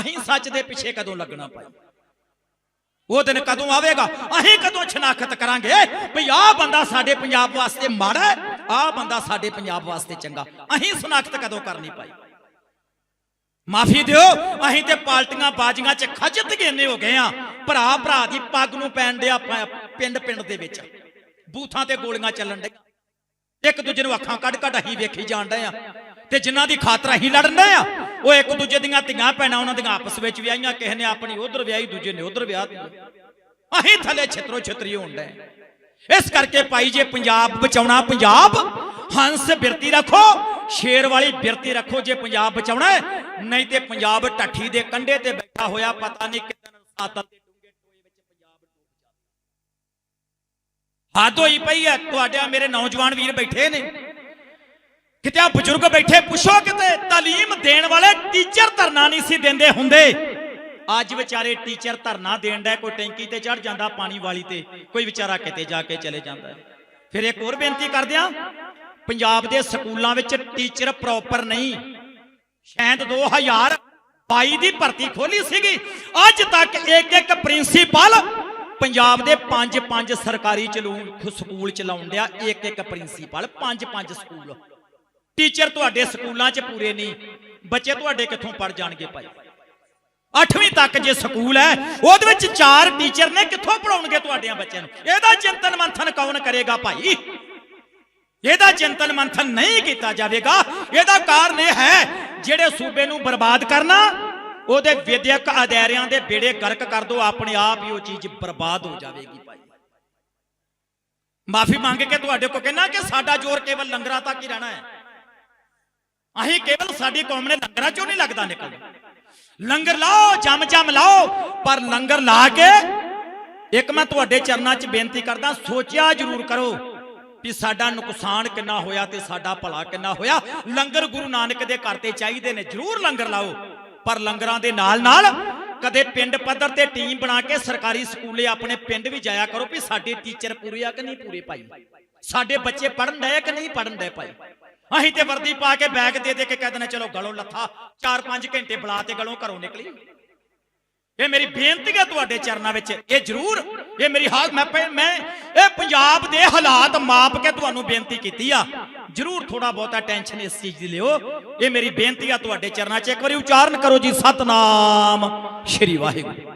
ਅਸੀਂ ਸੱਚ ਦੇ ਪਿੱਛੇ ਕਦੋਂ ਲੱਗਣਾ ਭਾਈ? ਉਹ ਦਿਨ ਕਦੋਂ ਆਵੇਗਾ? ਅਸੀਂ ਕਦੋਂ ਸ਼ਨਾਖਤ ਕਰਾਂਗੇ? ਵੀ ਆਹ ਬੰਦਾ ਸਾਡੇ ਪੰਜਾਬ ਵਾਸਤੇ ਮਾੜਾ ਆਹ ਬੰਦਾ ਸਾਡੇ ਪੰਜਾਬ ਵਾਸਤੇ ਚੰਗਾ। ਅਸੀਂ ਸ਼ਨਾਖਤ ਕਦੋਂ ਕਰਨੀ ਭਾਈ? ਮਾਫੀ ਦਿਓ ਅਸੀਂ ਤੇ ਪਾਲਟੀਆਂ ਬਾਜੀਆਂ 'ਚ ਖਜਤ ਗੇਨੇ ਹੋ ਗਏ ਆ ਭਰਾ ਭਰਾ ਦੀ ਪੱਗ ਨੂੰ ਪੈਣ ਦੇ ਆਪਾਂ ਪਿੰਡ ਪਿੰਡ ਦੇ ਵਿੱਚ। ਬੂਥਾਂ ਤੇ ਗੋਲੀਆਂ ਚੱਲਣ ਡੇ ਇੱਕ ਦੂਜੇ ਨੂੰ ਅੱਖਾਂ ਕੱਢ ਕੱਢ ਅਸੀਂ ਵੇਖੀ ਜਾਣ ਡਏ ਆ ਤੇ ਜਿਨ੍ਹਾਂ ਦੀ ਖਾਤਰ ਅਸੀਂ ਲੜਨ ਡਏ ਆ ਉਹ ਇੱਕ ਦੂਜੇ ਦੀਆਂ ਧੀਆਂ ਭੈਣਾਂ ਉਹਨਾਂ ਦੀਆਂ ਆਪਸ ਵਿੱਚ ਵਿਆਹੀਆਂ, ਕਿਸੇ ਨੇ ਆਪਣੀ ਉਧਰ ਵਿਆਹੀ, ਦੂਜੇ ਨੇ ਉਧਰ ਵਿਆਹ ਦਿੱਤੀ। ਅਸੀਂ ਥੱਲੇ ਛਿਤਰੋ ਛਿਤਰੀ ਹੋਣ ਡਏ ਇਸ ਕਰਕੇ ਭਾਈ ਜੇ ਪੰਜਾਬ ਬਚਾਉਣਾ, ਪੰਜਾਬ ਹੰਸ ਬਿਰਤੀ ਰੱਖੋ, ਸ਼ੇਰ ਵਾਲੀ ਬਿਰਤੀ ਰੱਖੋ ਜੇ ਪੰਜਾਬ ਬਚਾਉਣਾ ਨਹੀਂ ਤੇ ਪੰਜਾਬ ਢੱਠੀ ਦੇ ਕੰਢੇ ਤੇ ਬੈਠਾ ਹੋਇਆ ਪਤਾ ਨਹੀਂ ਕਿਦਾਂ ਸਾਤਲ ਦੇ ਡੂੰਘੇ ਟੋਏ ਵਿੱਚ ਪੰਜਾਬ ਡੁੱਬ ਜਾਵੇ ਹੱਦ ਹੋਈ ਪਈ ਹੈ, ਤੁਹਾਡੇ ਮੇਰੇ ਨੌਜਵਾਨ ਵੀਰ ਬੈਠੇ ਨੇ। ਕਿਤੇ ਆ ਬਜ਼ੁਰਗ ਬੈਠੇ, ਪੁੱਛੋ ਕਿਤੇ, ਤਾਲੀਮ ਟੀਚਰ ਧਰਨਾ ਨਹੀਂ ਸੀ ਦਿੰਦੇ ਹੁੰਦੇ। ਅੱਜ ਵਿਚਾਰੇ ਟੀਚਰ ਧਰਨਾ ਦੇਣ ਦਾ ਕੋਈ ਟੈਂਕੀ ਤੇ ਚੜ ਜਾਂਦਾ, ਪਾਣੀ ਵਾਲੀ ਤੇ, ਕੋਈ ਵਿਚਾਰਾ ਕਿਤੇ ਜਾ ਕੇ ਚਲੇ ਜਾਂਦਾ ਫਿਰ ਇੱਕ ਹੋਰ ਬੇਨਤੀ ਕਰਦਿਆਂ ਪੰਜਾਬ ਦੇ ਸਕੂਲਾਂ ਵਿੱਚ ਟੀਚਰ ਪ੍ਰੋਪਰ ਨਹੀਂ। ਸ਼ਾਇਦ 2022 ਦੀ ਭਰਤੀ ਖੋਲੀ ਸੀਗੀ, ਅੱਜ ਤੱਕ ਇੱਕ ਇੱਕ ਪ੍ਰਿੰਸੀਪਲ ਪੰਜਾਬ ਦੇ ਪੰਜ ਪੰਜ ਸਰਕਾਰੀ ਚਲੂ, ਸਕੂਲ ਚਲਾਉਣ ਡਿਆ, ਇੱਕ ਇੱਕ ਪ੍ਰਿੰਸੀਪਲ, ਪੰਜ ਪੰਜ ਸਕੂਲ। ਟੀਚਰ ਤੁਹਾਡੇ ਸਕੂਲਾਂ 'ਚ ਪੂਰੇ ਨਹੀਂ। ਬੱਚੇ ਤੁਹਾਡੇ ਕਿੱਥੋਂ ਪੜ ਜਾਣਗੇ ਭਾਈ? 8ਵੀਂ ਤੱਕ ਜੇ ਸਕੂਲ ਹੈ, ਉਹਦੇ ਵਿੱਚ ਚਾਰ ਟੀਚਰ ਨੇ ਕਿੱਥੋਂ ਪੜਾਉਣਗੇ ਤੁਹਾਡਿਆਂ ਬੱਚਿਆਂ ਨੂੰ? ਇਹਦਾ ਚਿੰਤਨ ਮੰਥਨ ਕੌਣ ਕਰੇਗਾ ਭਾਈ? ਇਹਦਾ ਚਿੰਤਨ ਮੰਥਨ ਨਹੀਂ ਕੀਤਾ ਜਾਵੇਗਾ। ਇਹਦਾ ਕਾਰਨ ਇਹ ਹੈ, ਜਿਹੜੇ ਸੂਬੇ ਨੂੰ ਬਰਬਾਦ ਕਰਨਾ, ਉਹਦੇ ਵਿਦਿਅਕ ਅਦਾਰਿਆਂ ਦੇ ਬੇੜੇ ਗਰਕ ਕਰ ਦੋ, ਆਪਣੇ ਆਪ ਹੀ ਉਹ ਚੀਜ਼ ਬਰਬਾਦ ਹੋ ਜਾਵੇਗੀ ਭਾਈ। ਮਾਫੀ ਮੰਗ ਕੇ ਤੁਹਾਡੇ ਕੋ ਕਹਿਣਾ ਕਿ ਸਾਡਾ ਜ਼ੋਰ ਕੇਵਲ ਲੰਗਰਾਂ ਤੱਕ ਹੀ ਰਹਿਣਾ ਹੈ। ਅਸੀਂ ਕੇਵਲ ਸਾਡੀ ਕੌਮ ਨੇ ਲੰਗਰਾਂ ਚੋਂ ਨਹੀਂ ਲੱਗਦਾ ਨਿਕਲਦਾ ਲੰਗਰ ਲਾਓ, ਜਮ ਜਮ ਲਾਓ, ਪਰ ਲੰਗਰ ਲਾ ਕੇ ਇੱਕ ਮੈਂ ਤੁਹਾਡੇ ਚਰਨਾਂ 'ਚ ਬੇਨਤੀ ਕਰਦਾ, ਸੋਚਿਆ ਜ਼ਰੂਰ ਕਰੋ ਵੀ ਸਾਡਾ ਨੁਕਸਾਨ ਕਿੰਨਾ ਹੋਇਆ ਤੇ ਸਾਡਾ ਭਲਾ ਕਿੰਨਾ ਹੋਇਆ। ਲੰਗਰ ਗੁਰੂ ਨਾਨਕ ਦੇ ਘਰ ਤੇ ਚਾਹੀਦੇ ਨੇ, ਜ਼ਰੂਰ ਲੰਗਰ ਲਾਓ। ਪਰ ਲੰਗਰਾਂ ਦੇ ਨਾਲ ਨਾਲ ਕਦੇ ਪਿੰਡ ਪੱਧਰ ਤੇ ਟੀਮ ਬਣਾ ਕੇ ਸਰਕਾਰੀ ਸਕੂਲੇ ਆਪਣੇ ਪਿੰਡ ਵੀ ਜਾਇਆ ਕਰੋ ਵੀ ਸਾਡੇ ਟੀਚਰ ਪੂਰੇ ਆ ਕਿ ਨਹੀਂ ਪੂਰੇ ਭਾਈ। ਸਾਡੇ ਬੱਚੇ ਪੜਨ ਡਏ ਕਿ ਨਹੀਂ ਪੜਨ ਦੇ ਭਾਈ। ਅਸੀਂ ਤੇ ਵਰਦੀ ਪਾ ਕੇ ਬੈਗ ਦੇ ਦੇ ਕੇ ਕਹਿ ਦਿੰਦੇ ਚਲੋ ਗਲੋਂ ਲੱਥਾ। 4-5 ਘੰਟੇ ਬੁਲਾ ਤੇ ਗਲੋਂ ਘਰੋਂ ਨਿਕਲੀ। ਇਹ ਮੇਰੀ ਬੇਨਤੀ ਹੈ ਤੁਹਾਡੇ ਚਰਨਾਂ ਵਿੱਚ। ਇਹ ਜ਼ਰੂਰ, ਇਹ ਮੇਰੀ ਹਾਲ ਮੈਂ ਮੈਂ ਇਹ ਪੰਜਾਬ ਦੇ ਹਾਲਾਤ ਮਾਪ ਕੇ ਤੁਹਾਨੂੰ ਬੇਨਤੀ ਕੀਤੀ ਆ। ਜ਼ਰੂਰ ਥੋੜਾ ਬਹੁਤਾ ਟੈਨਸ਼ਨ ਇਸ ਚੀਜ਼ ਦੀ ਲਿਓ। ਇਹ ਮੇਰੀ ਬੇਨਤੀ ਆ ਤੁਹਾਡੇ ਚਰਨਾਂ 'ਚ ਇੱਕ ਵਾਰੀ ਉਚਾਰਨ ਕਰੋ ਜੀ। ਸਤਨਾਮ ਸ਼੍ਰੀ ਵਾਹਿਗੁਰੂ।